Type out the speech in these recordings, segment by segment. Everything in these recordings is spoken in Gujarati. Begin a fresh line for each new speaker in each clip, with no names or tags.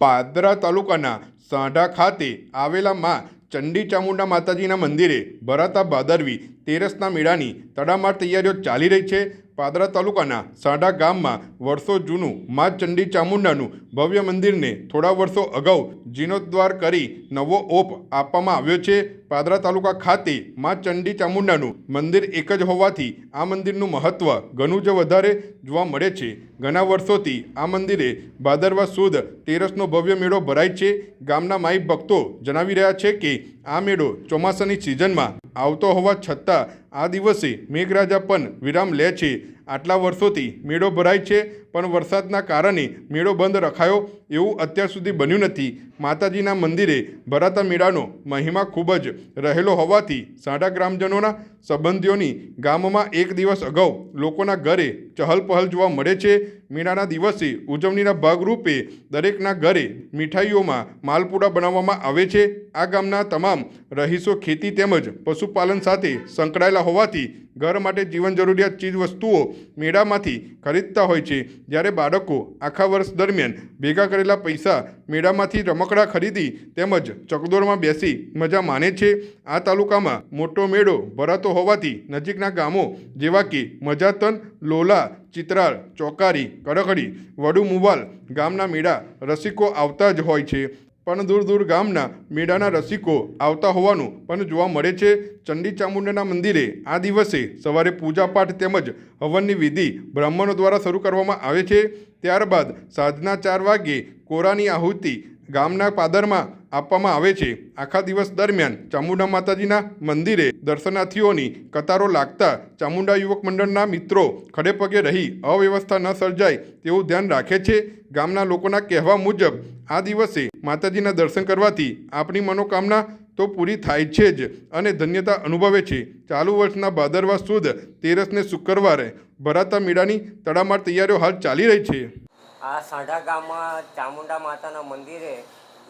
પાદરા તાલુકાના સાંઢા ખાતે આવેલા માં ચંડી ચામુંડા માતાજીના મંદિરે ભરાતા ભાદરવી તેરસના મેળાની તડામાર તૈયારીઓ ચાલી રહી છે. પાદરા તાલુકાના સાડા ગામમાં વર્ષો જૂનું મા ચંડી ચામુંડાનું ભવ્ય મંદિરને થોડા વર્ષો અગાઉ જીર્ણોદ્ધાર કરી નવો ઓપ આપવામાં આવ્યો છે. પાદરા તાલુકા ખાતે મા ચંડી ચામુંડાનું મંદિર એક જ હોવાથી આ મંદિરનું મહત્ત્વ ઘણું જ વધારે જોવા મળે છે. ઘણા વર્ષોથી આ મંદિરે ભાદરવા સુદ તેરસનો ભવ્ય મેળો ભરાય છે. ગામના માઈ ભક્તો જણાવી રહ્યા છે કે આ મેળો ચોમાસાની સિઝનમાં આવતો હોવા છતાં આ દિવસે મેઘરાજા પણ વિરામ લે છે. આટલા વર્ષોથી મેળો ભરાય છે, પણ વરસાદના કારણે મેળો બંધ રખાયો એવું અત્યાર સુધી બન્યું નથી. માતાજીના મંદિરે ભરાતા મેળાનો મહિમા ખૂબ જ રહેલો હોવાથી સાડા ગ્રામજનોના સંબંધીઓની ગામમાં એક દિવસ અગાઉ લોકોના ઘરે ચહલ પહલ જોવા મળે છે. મેળાના દિવસે ઉજવણીના ભાગરૂપે દરેકના ઘરે મીઠાઈઓમાં માલપુડા બનાવવામાં આવે છે. આ ગામના તમામ રહીશો ખેતી તેમજ પશુપાલન સાથે સંકળાયેલા હોવાથી ઘર માટે જીવન જરૂરિયાત ચીજ વસ્તુઓ મેળામાંથી ખરીદતા હોય છે. જ્યારે બાળકો આખા વર્ષ દરમિયાન ભેગા કરેલા પૈસા મેળામાંથી રમકડા ખરીદી તેમજ ચકદોરમાં બેસી મજા માણે છે. આ તાલુકામાં મોટો મેળો ભરાતો હોવાથી નજીકના ગામો જેવા કે મજાતન, લોલા, ચિત્રાળ, ચોકારી કડકડી વડુ મુવાલ ગામના મેળા રસિકો આવતા જ હોય છે. પણ દૂર દૂર ગામના મેળાના રસિકો આવતા હોવાનું પણ જોવા મળે છે. ચંડી ચામુંડાના મંદિરે આ દિવસે સવારે પૂજાપાઠ તેમજ હવનની વિધિ બ્રાહ્મણો દ્વારા શરૂ કરવામાં આવે છે. ત્યારબાદ સાંજના ચાર વાગ્યે કોરાની આહુતિ ગામના પાદરમાં આપવામાં આવે છે. આખા દિવસ દરમિયાન ચામુંડા માતાજીના મંદિરે દર્શનાર્થીઓની કતારો લાગતા ચામુંડા યુવક મંડળના મિત્રો ખડે પગે રહી અવ્યવસ્થા ન સર્જાય તેવું ધ્યાન રાખે છે. ગામના લોકોના કહેવા મુજબ, આ દિવસે માતાજીના દર્શન કરવાથી આપણી મનોકામના તો પૂરી થાય છે જ અને ધન્યતા અનુભવે છે. ચાલુ વર્ષના ભાદરવા સુદ તેરસને શુક્રવારે ભરાતા મેળાની તડામાર તૈયારીઓ હાલ ચાલી રહી છે.
આ સાંઢા ગામમાં ચામુંડા માતાના મંદિરે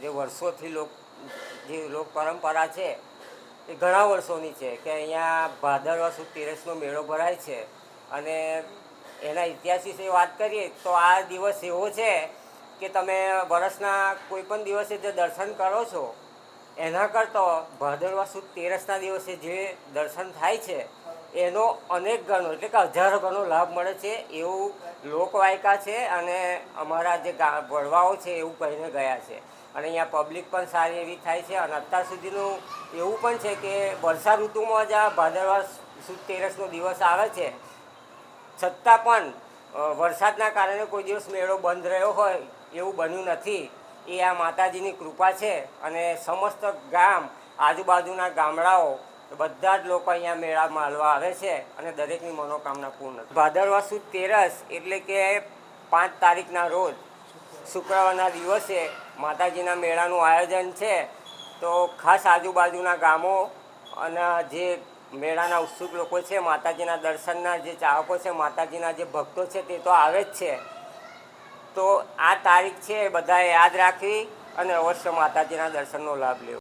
જે વર્ષોથી લોક, જે લોક પરંપરા છે, એ ઘણા વર્ષોની છે કે અહીંયા ભાદરવા સુદ તેરસનો મેળો ભરાય છે. અને એના ઇતિહાસ વિશે વાત કરીએ તો આ દિવસ એવો છે કે તમે વર્ષના કોઈ પણ દિવસે જે દર્શન કરો છો, એના કરતાં ભાદરવા સુદ તેરસના દિવસે જે દર્શન થાય છે એનો અનેક ગણો, એટલે કે હજારો ગણો લાભ મળે છે એવું લોકવાયકા છે અને અમારા જે ગા વડવાઓ છે એવું કહીને ગયા છે. અને અહીંયા પબ્લિક પણ સારી એવી થાય છે અને અત્યાર સુધીનું એવું પણ છે કે વર્ષા ઋતુમાં જ આ ભાદરવા સુદ તેરસનો દિવસ આવે છે. છતાં પણ વરસાદના કારણે કોઈ દિવસ મેળો બંધ રહ્યો હોય એવું બન્યું નથી. એ આ માતાજીની કૃપા છે અને સમસ્ત ગામ, આજુબાજુના ગામડાઓ બધા જ લોકો અહીંયા મેળામાં માલવા આવે છે અને દરેકની મનોકામના પૂર્ણ થાય. ભાદરવા સુદ તેરસ એટલે કે પાંચ તારીખના રોજ શુક્રવારના દિવસે માતાજીના મેળાનું આયોજન છે. તો ખાસ આજુબાજુના ગામો અને જે મેળાના ઉત્સુક લોકો છે, માતાજીના દર્શનના જે ચાહકો છે, માતાજીના જે ભક્તો છે તે તો આવે જ છે. તો આ તારીખ છે બધાએ યાદ રાખવી અને અવશ્ય માતાજીના દર્શનનો લાભ લેવો.